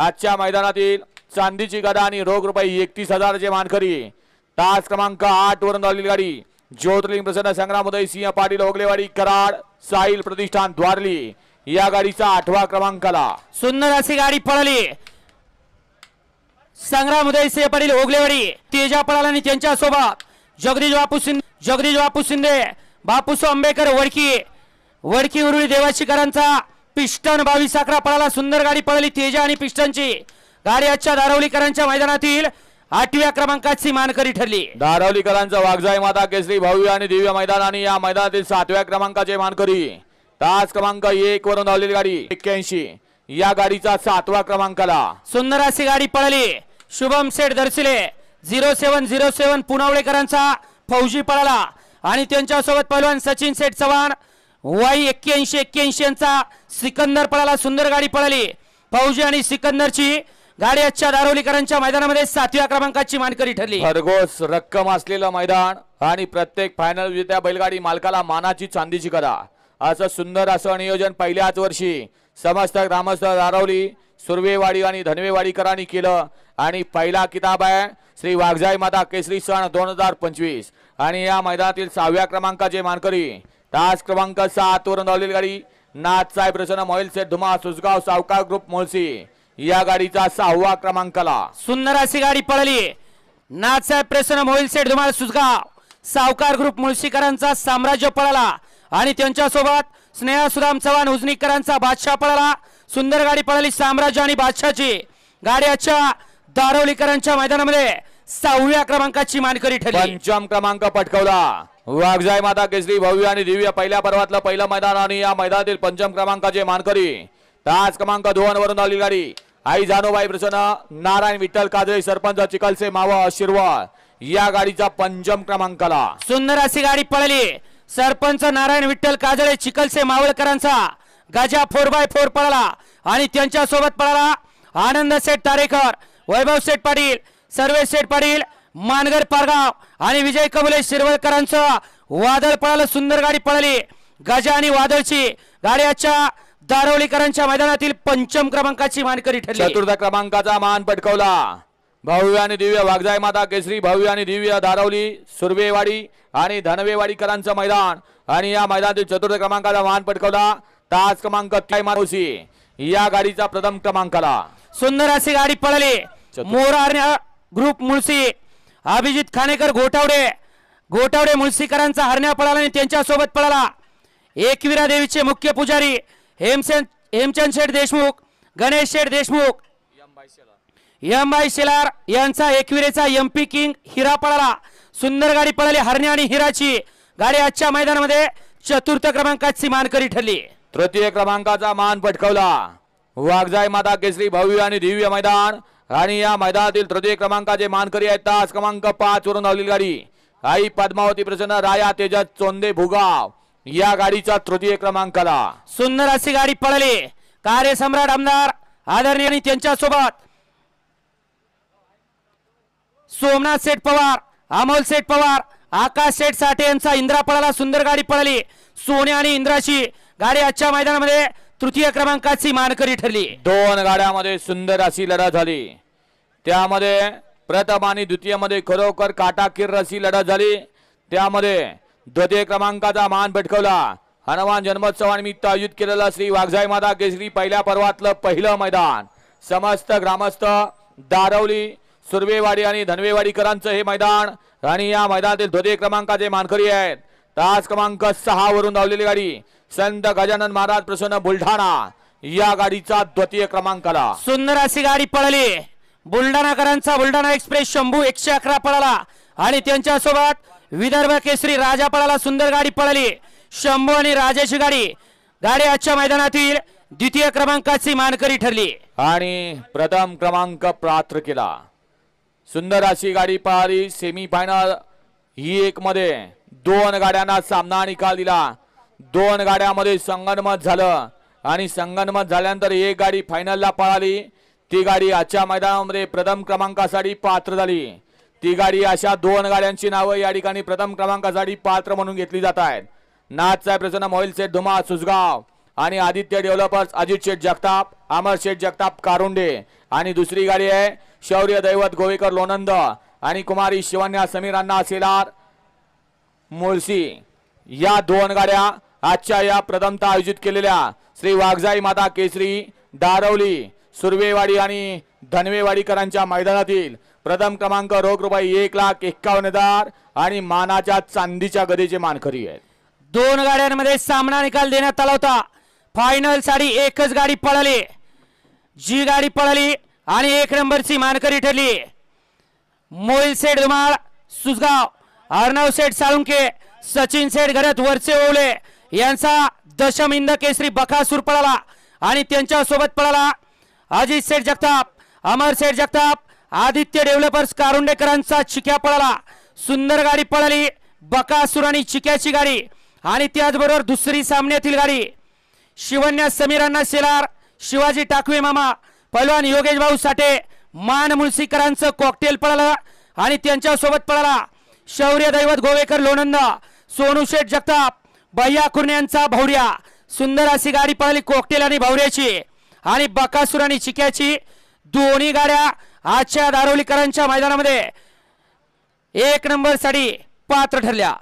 आजच्या मैदानातील चांदीची गदा आणि रोख रुपये एकतीस हजाराचे मानकरी. तास क्रमांक आठ वरून धावलेली गाडी. ज्योतिर्लिंग प्रसन्न संग्राम उदय सिंह पाटील ओगलेवाडी कराड साहिल प्रतिष्ठान द्वारली. या गाडीचा आठवा क्रमांकाला. सुंदर अशी गाडी पळाली. संग्राम उदय सिंह पाटील ओगलेवाडी तेजा पळाला आणि त्यांच्यासोबत जगदीश बापू शिंदे जगदीश बापू शिंदे बापूसो आंबेकर वडकी वडकी उरुळी देवाशीकरांचा पिस्टन बावीस अकरा पळाला सुंदर गाडी पळाली तेजा आणि पिस्टनची गाडी आजच्या दारवलीकरांच्या मैदानातील आठव्या क्रमांकाची मानकरी ठरली. धारावलीकरांचा वाघजाई माता केसरी भव्य आणि दिव्य मैदान आणि या मैदानातील सातव्या क्रमांकाचे मानकरी. तास क्रमांक एक वरून धावलेली गाडी एक्क्याऐंशी. या गाडीचा सातवा क्रमांकाला. सुंदर अशी गाडी पळाली. शुभम सेठ दर्शिले झिरो सेवन झिरो सेवन पुनावळेकरांचा फौजी पळाला. आणि त्यांच्यासोबत पहिलवान सचिन सेठ चव्हाण वाई एक्क्याऐंशी एक्क्याऐंशी यांचा सिकंदर पळाला सुंदर गाडी पळाली. फौजी आणि सिकंदरची गाडी आजच्या दारोलीकरांच्या मैदानामध्ये सातव्या क्रमांकाची मानकरी ठरली. भरघोस रक्कम असलेलं मैदान आणि प्रत्येक फायनल विजेत्या बैलगाडी मालकाला मानाची चांदीची करा असं सुंदर असं नियोजन पहिल्याच वर्षी समस्त ग्रामस्थ दारवली सुर्वेवाडी आणि धनवेवाडीकरांनी केलं. आणि पहिला किताब आहे श्री वाघजाई माता केसरी सण दोन हजार पंचवीस. आणि या मैदानातील सहाव्या क्रमांकाचे मानकरी तास क्रमांक सात वरून धावलेली गाडी. नाथ साहेब प्रसन्न मोहिल सेठ धुमा सुसगाव सावकार ग्रुप मोळसी या गाडीचा सहावा क्रमांकाला. सुंदर अशी गाडी पळाली. नाथसाहेब प्रसन्न मोहिल सेठ धुमाळ सुसगाव सावकार ग्रुप मुळशीकरांचा साम्राज्य पळाला आणि त्यांच्यासोबत स्नेहा सुदाम चव्हाण उजनीकरांचा बादशाह पळाला. सुंदर गाडी पळाली साम्राज्य आणि बादशाहची. गाडी आजच्या दारोलीकरांच्या मैदानामध्ये सहाव्या क्रमांकाची मानकरी ठरली. पंचम क्रमांक पटकवला. वाघजाई माता केसरी भव्य आणि दिव्य. पहिल्या पर्वातलं पहिलं मैदान आणि या मैदानातील पंचम क्रमांकाचे मानकरी. तास क्रमांक दोन वरून आली गाडी. आई जानोबाई प्रसन्न नारायण विठ्ठल काजळे सरपंच चिकलसे मावा आशीर्वाद या गाडीचा पंचम क्रमांकाला. सुंदर अशी गाडी पळली. सरपंच नारायण विठ्ठल काजळे चिकलसे मावळकरांचा गजा फोर बाय फोर पळाला आणि त्यांच्यासोबत पळाला आनंद सेठ तारेकर वैभव सेठ पाटील सर्वेश सेठ पाटील मानगर पारगाव आणि विजय कबुले शिरवळकरांचं वादळ पळालं सुंदर गाडी पळाली. गजा आणि वादळची गाडी आजच्या दारोलीकरांच्या मैदानातील पंचम क्रमांकाची मानकरी ठरली. चतुर्थ क्रमांकाचा मान पटकवला. भव्य आणि दिव्य वाघजाई माता केसरी भव्य आणि दिव्य धारवली सुर्वेवाडी आणि धनवेवाडीकरांचं मैदान. आणि या मैदानातील चतुर्थ क्रमांकाचा मान पटकवला तास क्रमांक काय मानवशी या गाडीचा प्रथम क्रमांकाला. सुंदर अशी गाडी पळाली. चतुर- मोरा ग्रुप मुळशी अभिजित खानेकर घोटावडे. घोटावडे मुळशीकरांचा हरण्या पळाला आणि त्यांच्यासोबत पळाला. एकविरा देवीचे मुख्य पुजारी हेमचंद हेमचंद शेठ देशमुख गणेश शेठ देशमुख. एम बाई शेलार यांचा एकविरेचा एम पी किंग हिरा पळाला. सुंदर गाडी पळाली हरण्या आणि हिराची. गाडी आजच्या मैदानामध्ये चतुर्थ क्रमांकाची मानकरी ठरली. तृतीय क्रमांकाचा मान पटकवला. वाघजाई माता केसरी भव्य आणि दिव्य मैदान. आणि या मैदानातील तृतीय क्रमांकाचे मानकरी आहेत तास क्रमांक पाच वरून धावलेली गाडी. आई पद्मावती प्रसन्न राया तेजस चोंदे भुगाव या गाडीचा तृतीय क्रमांकाला. सुंदर अशी गाडी पळाली. कार्यसम्राट आमदार आदरणीय आणि त्यांच्यासोबत सोमनाथ सेठ पवार अमोल सेठ पवार आकाश सेठ साठे यांचा इंद्रा पळाला. सुंदर गाडी पळाली. सोन्या आणि इंद्राची गाडी आजच्या मैदानामध्ये तृतीय क्रमांकाची मानकरी ठरली. दोन गाड्यामध्ये सुंदर अशी लढत झाली. त्यामध्ये प्रथम आणि द्वितीयमध्ये खरोखर काटाकीर अशी लढत झाली. त्यामध्ये द्वितीय क्रमांकाचा मान भटकवला. हनुमान जन्मोत्सवानिमित्त आयोजित केलेलं श्री वाघजाई माता केसरी पहिल्या पर्वातलं पहिलं मैदान. समस्त ग्रामस्थ दारवली सुर्वेवाडी आणि धनवेवाडीकरांचं हे मैदान. आणि या मैदानातील द्वितीय क्रमांकाचे मानकरी आहेत. तास क्रमांक सहा वरून धावलेली गाडी. संत गजानन महाराज प्रसन्न बुलढाणा या गाडीचा द्वितीय क्रमांकाला. सुंदर अशी गाडी पळाली. बुलढाणाकरांचा बुलढाणा एक्सप्रेस शंभू एकशे अकरा पळाला आणि त्यांच्यासोबत विदर्भ केसरी राजा पळाला सुंदर गाडी पळाली. शंभू आणि राजाची गाडी. गाडी आजच्या मैदानातील द्वितीय क्रमांकाची मानकरी ठरली. आणि प्रथम क्रमांक प्राप्त केला. सुंदर अशी गाडी पळाली सेमी फायनल ही एक मध्ये. दोन गाड्यांना सामना निकाल दिला. दोन गाड्यामध्ये संगनमत झालं आणि संगनमत झाल्यानंतर एक गाडी फायनलला पळाली. ती गाडी आजच्या मैदानामध्ये प्रथम क्रमांकासाठी पात्र झाली. ती गाडी अशा दोन गाड्यांची नावं या ठिकाणी प्रथम क्रमांकासाठी पात्र म्हणून घेतली जात आहेत. नाथसाहेब प्रसन्न मोहिल सेठ धुमा सुसगाव आणि आदित्य डेव्हलपर्स अजित शेठ जगताप अमर शेठ जगताप कारुंडे आणि दुसरी गाडी आहे शौर्य दैवत गोवेकर लोणंद आणि कुमारी शिवन्या समीर अण्णा सेलार मुळशी. या दोन गाड्या आजच्या या प्रथमतः आयोजित केलेल्या श्री वाघजाई माता केसरी दारवली सुर्वेवाडी आणि धनवेवाडीकरांच्या मैदानातील प्रथम क्रमांक रोख रुपये एक लाख एक्कावन्न हजार आणि मानाच्या चांदीच्या गदेचे मानकरी आहेत. दोन गाड्यांमध्ये सामना निकाल देण्यात आला होता. फायनलसाठी एकच गाडी पळाली. जी गाडी पळाली आणि एक नंबरची मानकरी ठरली. मोईल सेठ धुमाळ सुजगाव. अर्णव सेठ साळुंके सचिन सेठ घरात वरचे ओवले. यांचा दशम इंद केसरी बकासूर पळाला आणि त्यांच्यासोबत पळाला अजित सेठ जगताप अमर सेठ जगताप आदित्य डेव्हलपर्स कारुंडेकरांचा चिक्या पळाला. सुंदर गाडी पळाली बकासूर आणि चिक्याची गाडी आणि त्याचबरोबर दुसरी सामन्यातील गाडी. शिवन्या समीरांना शेलार शिवाजी टाकवे मामा पहलवान योगेश भाऊ साठे मान मुळशीकरांचं कॉकटेल पळालं आणि त्यांच्यासोबत पळाला. शौर्य दैवत गोवेकर लोणंद सोनू शेठ जगताप भैया कुर्ण्यांचा भौर्या सुंदर अशी गाडी पळाली कोकटेल आणि भौर्याची. आणि बकासूर आणि चिक्याची दोन्ही गाड्या आजच्या दारोलीकरांच्या मैदानामध्ये एक नंबरसाठी पात्र ठरल्या.